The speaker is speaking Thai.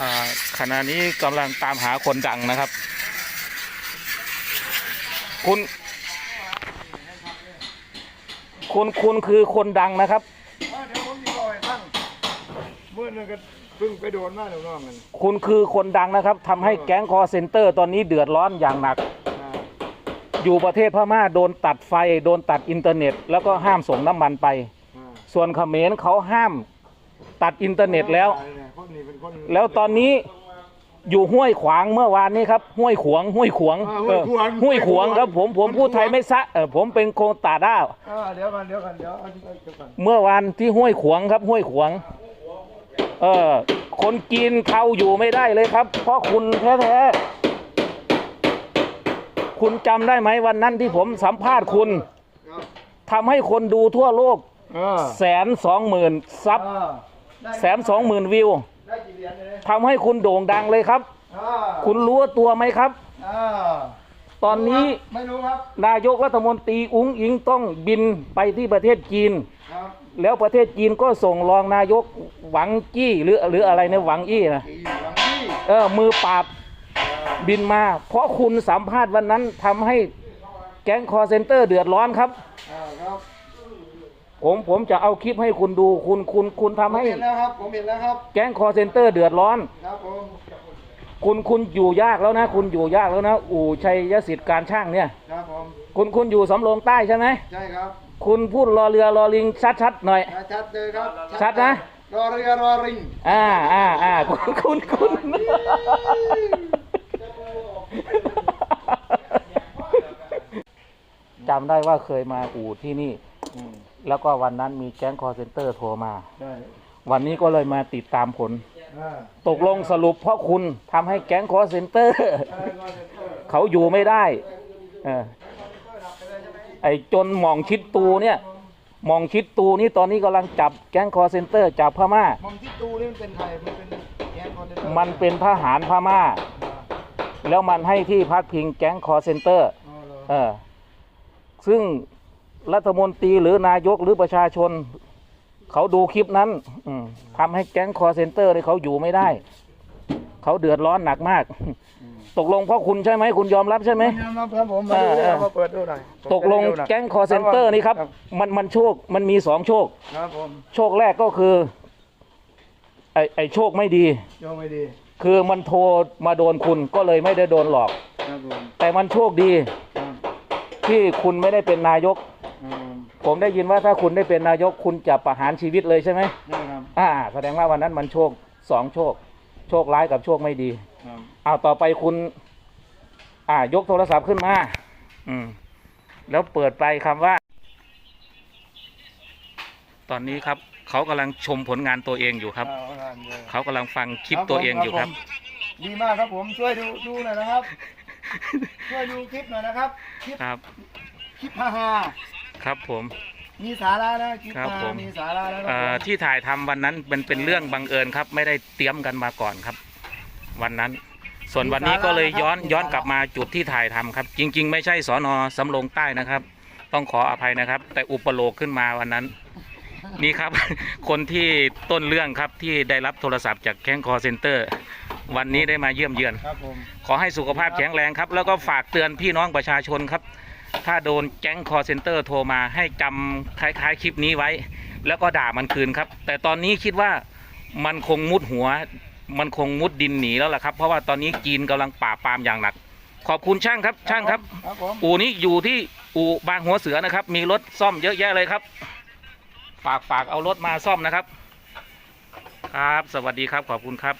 อ่าขณะนี้กำลังตามหาคนดังนะครับ คุณ คุณคุณคือคนดังนะครับอ่าเดี๋ยวผมจะบอกให้ฟังเมื่อนึงก็เพิ่งไปโดนมาหนูน้องกันคุณคือคนดังนะครับทำให้แก๊งคอร์เซนเตอร์ตอนนี้เดือดร้อนอย่างหนักอ่าอยู่ประเทศพม่าโดนตัดไฟ โดนตัดอินเทอร์เน็ต แล้วก็ห้ามส่งน้ำมันไปอ่าส่วนเขมรเขาห้าม ตัดอินเทอร์เน็ตแล้วคนนี้เป็นคนแล้วตอนนี้อยู่ห้วยขวางเมื่อวานนี้ครับ ห้วยขวางห้วยขวางอ่าเอห้วยอขวางห้วยขวางครับ ผมผมพูดไทยไม่ซะเออผมเป็นโคงตาด้าวอ่าเดี๋ยวกันเดี๋ยวกันเดี๋ยวเอาเดี๋ยวกันเมื่อวานที่ห้วยขวางครับ ห้วยขวางเออคนกินเขาอยู่ไม่ได้เลยครับ เพราะคุณแท้ๆคุณจำได้ไหมวันนั้นที่ผมสัมภาษณ์คุณครับทำให้คนดูทั่วโลก อ่าแสนสองหมื่นซับอ่าได้แสนสองหมื่นวิวได้กี่เหรียญเลยทำให้คุณโด่งดังเลยครับอ่าคุณรู้ตัวไหมครับอ่าตอนนี้ไม่รู้ครับนายกรัฐมนตรีอุ้งอิงต้องบินไปที่ประเทศจีน ครับแล้วประเทศจีนก็ส่งรองนายกหวังจี้หรือหรืออะไรเนี่ยหวังอี้นะอีหลังที่เออมือปราบบินมา เพราะคุณสัมภาษณ์วันนั้นทำให้แก๊งคอร์เซนเตอร์เดือดร้อนครับอ่าครับ ผมผมจะเอาคลิปให้คุณดูคุณคุณคุณทำผมให้ เห็นแล้วครับ ผมเห็นแล้วครับแก๊งคอร์เซนเตอร์เดือดร้อน ครับผมคุณคุณอยู่ยากแล้วนะ คุณอยู่ยากแล้วนะ อู่ชัยสิทธิ์การช่างเนี่ย ครับผมคุณคุณอยู่สำโรงใต้ใช่ไหมใช่ครับคุณพูดรอเรือรอลิงชัดๆหน่อยอ่าชัดเลยครับชัดนะรอเรือรอริงอ่าอ่าอ่าคุณคุณคุณจำได้ว่าเคยมาอู่ที่นี่อืม แล้วก็วันนั้นมีแก๊งคอร์เซนเตอร์โทรมา ใช่วันนี้ก็เลยมาติดตามผล อ่าตกลงสรุปเพราะคุณทำให้แก๊งคอร์เซนเตอร์อะไรก็เซ็นเตอร์เขาอยู่ไม่ได้เออไอ้จนหมองชิดตูเนี่ยหมองชิดตูนี่ตอนนี้กำลังจับแก๊งคอร์เซนเตอร์จับพม่า มองที่ตูนี่มันเป็นใครมันเป็นแกนคอนเทนเตอร์มันเป็นทหารพม่า แล้วมันให้ที่พักพิงแก๊งคอร์เซนเตอร์ อ๋อเหรอเออ ซึ่ง รัฐมนตรีหรือนายกหรือประชาชน เขาดูคลิปนั้นอืมทำให้แก๊งคอร์เซนเตอร์เนี่ยเขาอยู่ไม่ได้ เขาเดือดร้อนหนักมาก ตกลงเพราะคุณใช่ไหมคุณยอมรับใช่ไหมยอมรับครับผมมาดูเออเอามาเปิดดูหน่อยตกลงแก๊งคอร์เซนเตอร์นี่ครับ มันมันโชคมันมีสองโชคครับผมโชคแรกก็คือ ไอไอโชคไม่ดีโยงไม่ดี คือมันโทรมาโดนคุณก็เลยไม่ได้โดนหลอกครับผมแต่มันโชคดีครับที่คุณไม่ได้เป็นนายกครับ ผมผมได้ยินว่าถ้าคุณได้เป็นนายกคุณจะประหารชีวิตเลยใช่ไหมได้ครับอ่า แสดงว่าวันนั้นมันโชคสองโชค โชคร้ายกับโชคไม่ดีครับเอาต่อไปคุณ อ่ายกโทรศัพท์ขึ้นมา อืม แล้วเปิดไปคำว่า ตอนนี้ครับ เขากำลังชมผลงานตัวเองอยู่ครับ เอางานเลยเขากำลังฟังคลิปตัวเองอยู่ครับ ผมดีมากครับผมช่วยดูดูหน่อยนะครับ ช่วยดูคลิปหน่อยนะครับ คลิปครับ คลิปฮ่าฮ่า ครับผม มีสาระนะคลิปครับฮ่าผม มีสาระแล้วนะเอ่อผมที่ถ่ายทำวันนั้นเป็นเป็นเรื่องบังเอิญครับ ไม่ได้เตรียมกันมาก่อนครับ วันนั้น ส่วนวันนี้ก็เลยย้อนย้อนกลับมาจุดที่ถ่ายทำครับ จริง ๆ ไม่ใช่สอนอสำโรงใต้นะครับ ต้องขออภัยนะครับ แต่อุปโลกขึ้นมาวันนั้น นี่ครับ คนที่ต้นเรื่องครับที่ได้รับโทรศัพท์จากแก๊งคอเซ็นเตอร์ วันนี้ได้มาเยี่ยมเยือน ครับผม ขอให้สุขภาพแข็งแรงครับ แล้วก็ฝากเตือนพี่น้องประชาชนครับ ถ้าโดนแก๊งคอเซ็นเตอร์โทรมาให้จำคล้าย ๆ คลิปนี้ไว้ แล้วก็ด่ามันคืนครับ แต่ตอนนี้คิดว่ามันคงมุดหัว มันคงมุดดินหนีแล้วล่ะครับ เพราะว่าตอนนี้จีนกำลังปราบปรามอย่างหนัก ขอบคุณช่างครับช่างครับ ครับผมอู่นี้อยู่ที่อู่บางหัวเสือนะครับ มีรถซ่อมเยอะแยะเลยครับ ฝากฝากเอารถมาซ่อมนะครับ ครับ สวัสดีครับขอบคุณครับ